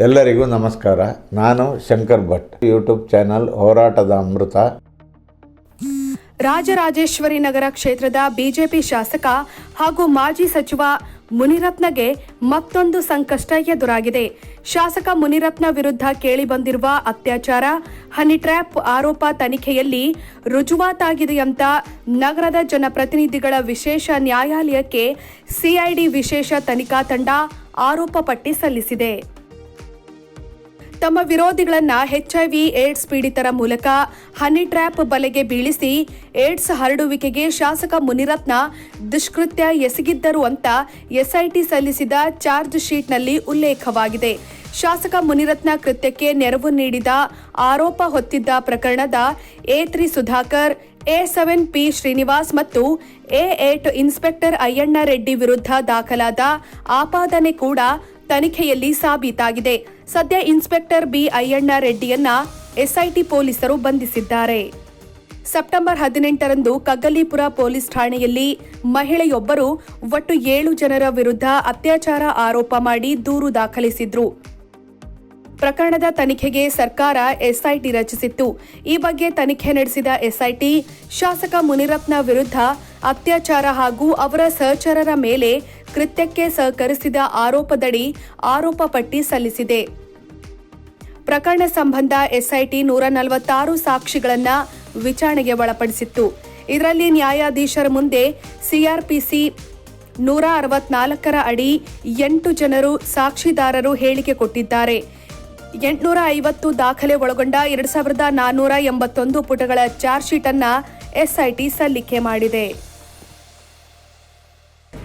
ಎಲ್ಲರಿಗೂ ನಮಸ್ಕಾರ. ನಾನು ಶಂಕರ್ ಭಟ್. ಯೂಟ್ಯೂಬ್ ಚಾನಲ್ ಹೋರಾಟದ ಅಮೃತ. ರಾಜರಾಜೇಶ್ವರಿ ನಗರ ಕ್ಷೇತ್ರದ ಬಿಜೆಪಿ ಶಾಸಕ ಹಾಗೂ ಮಾಜಿ ಸಚಿವ ಮುನಿರತ್ನಗೆ ಮತ್ತೊಂದು ಸಂಕಷ್ಟ ಎದುರಾಗಿದೆ. ಶಾಸಕ ಮುನಿರತ್ನ ವಿರುದ್ಧ ಕೇಳಿಬಂದಿರುವ ಅತ್ಯಾಚಾರ, ಹನಿ ಟ್ರ್ಯಾಪ್ ಆರೋಪ ತನಿಖೆಯಲ್ಲಿ ರುಜುವಾತಾಗಿದೆಯಂತ ನಗರದ ಜನಪ್ರತಿನಿಧಿಗಳ ವಿಶೇಷ ನ್ಯಾಯಾಲಯಕ್ಕೆ ಸಿಐಡಿ ವಿಶೇಷ ತನಿಖಾ ತಂಡ ಆರೋಪ ಪಟ್ಟಿ ಸಲ್ಲಿಸಿದೆ. ತಮ್ಮ ವಿರೋಧಿಗಳನ್ನ ಹೆಚ್ಐವಿ ಏಡ್ಸ್ ಪೀಡಿತರ ಮೂಲಕ ಹನಿ ಟ್ರ್ಯಾಪ್ ಬಲೆಗೆ ಬೀಳಿಸಿ ಏಡ್ಸ್ ಹರಡುವಿಕೆಗೆ ಶಾಸಕ ಮುನಿರತ್ನ ದುಷ್ಕೃತ್ಯ ಎಸಗಿದ್ದರು ಅಂತ ಎಸ್ಐಟಿ ಸಲ್ಲಿಸಿದ ಚಾರ್ಜ್ ಶೀಟ್ನಲ್ಲಿ ಉಲ್ಲೇಖವಾಗಿದೆ. ಶಾಸಕ ಮುನಿರತ್ನ ಕೃತ್ಯಕ್ಕೆ ನೆರವು ನೀಡಿದ ಆರೋಪ ಹೊತ್ತಿದ್ದ ಪ್ರಕರಣದ A three Sudhakar, A seven P Srinivas ಮತ್ತು A eight inspector Ayyanna Reddy ವಿರುದ್ಧ ದಾಖಲಾದ ಆಪಾದನೆ ಕೂಡ ತನಿಖೆಯಲ್ಲಿ ಸಾಬೀತಾಗಿದೆ. ಸದ್ಯ ಇನ್ಸ್ಪೆಕ್ಟರ್ ಬಿ ಅಯ್ಯಣ್ಣ ರೆಡ್ಡಿಯನ್ನ ಎಸ್ಐಟಿ ಪೊಲೀಸರು ಬಂಧಿಸಿದ್ದಾರೆ. ಸೆಪ್ಟೆಂಬರ್ ಹದಿನೆಂಟರಂದು ಕಗ್ಗಲೀಪುರ ಪೊಲೀಸ್ ಠಾಣೆಯಲ್ಲಿ ಮಹಿಳೆಯೊಬ್ಬರು ಒಟ್ಟು ಏಳು ಜನರ ವಿರುದ್ಧ ಅತ್ಯಾಚಾರ ಆರೋಪ ಮಾಡಿ ದೂರು ದಾಖಲಿಸಿದ್ರು. ಪ್ರಕರಣದ ತನಿಖೆಗೆ ಸರ್ಕಾರ ಎಸ್ಐಟಿ ರಚಿಸಿತ್ತು. ಈ ಬಗ್ಗೆ ತನಿಖೆ ನಡೆಸಿದ ಎಸ್ಐಟಿ, ಶಾಸಕ ಮುನಿರತ್ನ ವಿರುದ್ಧ ಅತ್ಯಾಚಾರ ಹಾಗೂ ಅವರ ಸಹಚರರ ಮೇಲೆ ಕೃತ್ಯಕ್ಕೆ ಸಹಕರಿಸಿದ ಆರೋಪದಡಿ ಆರೋಪ ಪಟ್ಟಿ ಸಲ್ಲಿಸಿದೆ. ಪ್ರಕರಣ ಸಂಬಂಧ ಎಸ್ಐಟಿ ನೂರ ನಲವತ್ತಾರು ಸಾಕ್ಷಿಗಳನ್ನು ವಿಚಾರಣೆಗೆ ಒಳಪಡಿಸಿತ್ತು. ಇದರಲ್ಲಿ ನ್ಯಾಯಾಧೀಶರ ಮುಂದೆ ಸಿಆರ್ಪಿಸಿ ನೂರ ಅರವತ್ನಾಲ್ಕರ ಅಡಿ ಎಂಟು ಜನರು ಸಾಕ್ಷಿದಾರರು ಹೇಳಿಕೆ ಕೊಟ್ಟಿದ್ದಾರೆ. ಎಂಟುನೂರ ಐವತ್ತು ದಾಖಲೆ ಒಳಗೊಂಡ ಎರಡು ಸಾವಿರದ ನಾನ್ನೂರ ಎಂಬತ್ತೊಂದು ಪುಟಗಳ ಚಾರ್ಜ್ ಶೀಟ್ ಅನ್ನ ಎಸ್ಐಟಿ ಸಲ್ಲಿಕೆ ಮಾಡಿದೆ.